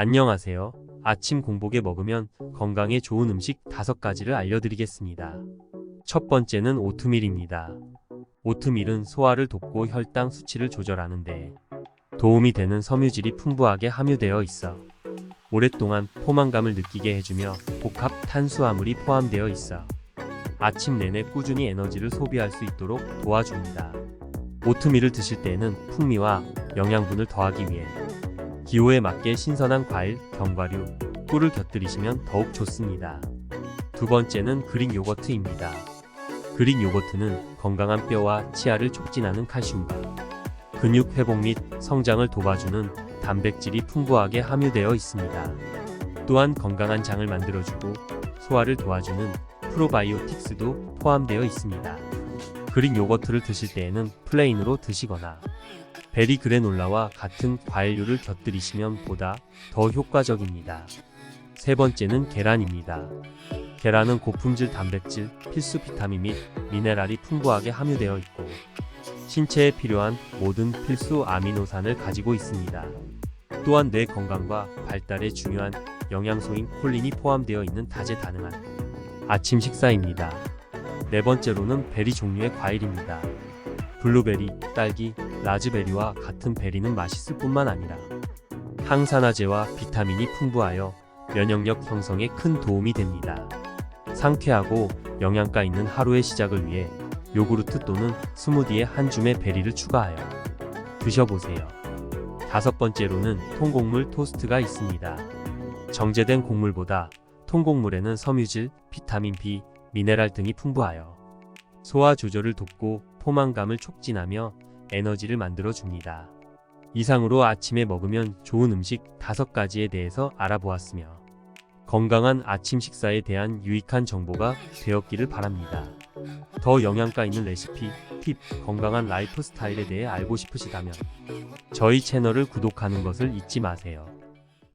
안녕하세요. 아침 공복에 먹으면 건강에 좋은 음식 5가지를 알려드리겠습니다. 첫 번째는 오트밀입니다. 오트밀은 소화를 돕고 혈당 수치를 조절하는데 도움이 되는 섬유질이 풍부하게 함유되어 있어 오랫동안 포만감을 느끼게 해주며 복합 탄수화물이 포함되어 있어 아침 내내 꾸준히 에너지를 소비할 수 있도록 도와줍니다. 오트밀을 드실 때에는 풍미와 영양분을 더하기 위해 기호에 맞게 신선한 과일, 견과류, 꿀을 곁들이시면 더욱 좋습니다. 두 번째는 그릭 요거트입니다. 그릭 요거트는 건강한 뼈와 치아를 촉진하는 칼슘과 근육 회복 및 성장을 도와주는 단백질이 풍부하게 함유되어 있습니다. 또한 건강한 장을 만들어주고 소화를 도와주는 프로바이오틱스도 포함되어 있습니다. 그릭 요거트를 드실 때에는 플레인으로 드시거나 베리 그래놀라와 같은 과일류를 곁들이시면 보다 더 효과적입니다. 세 번째는 계란입니다. 계란은 고품질 단백질, 필수 비타민 및 미네랄이 풍부하게 함유되어 있고 신체에 필요한 모든 필수 아미노산을 가지고 있습니다. 또한 뇌 건강과 발달에 중요한 영양소인 콜린이 포함되어 있는 다재다능한 아침 식사입니다. 네 번째로는 베리 종류의 과일입니다. 블루베리, 딸기, 라즈베리와 같은 베리는 맛있을 뿐만 아니라 항산화제와 비타민이 풍부하여 면역력 형성에 큰 도움이 됩니다. 상쾌하고 영양가 있는 하루의 시작을 위해 요구르트 또는 스무디에 한 줌의 베리를 추가하여 드셔보세요. 다섯 번째로는 통곡물 토스트가 있습니다. 정제된 곡물보다 통곡물에는 섬유질, 비타민 B, 미네랄 등이 풍부하여 소화 조절을 돕고 포만감을 촉진하며 에너지를 만들어 줍니다. 이상으로 아침에 먹으면 좋은 음식 5가지에 대해서 알아보았으며 건강한 아침 식사에 대한 유익한 정보가 되었기를 바랍니다. 더 영양가 있는 레시피, 팁, 건강한 라이프 스타일에 대해 알고 싶으시다면 저희 채널을 구독하는 것을 잊지 마세요.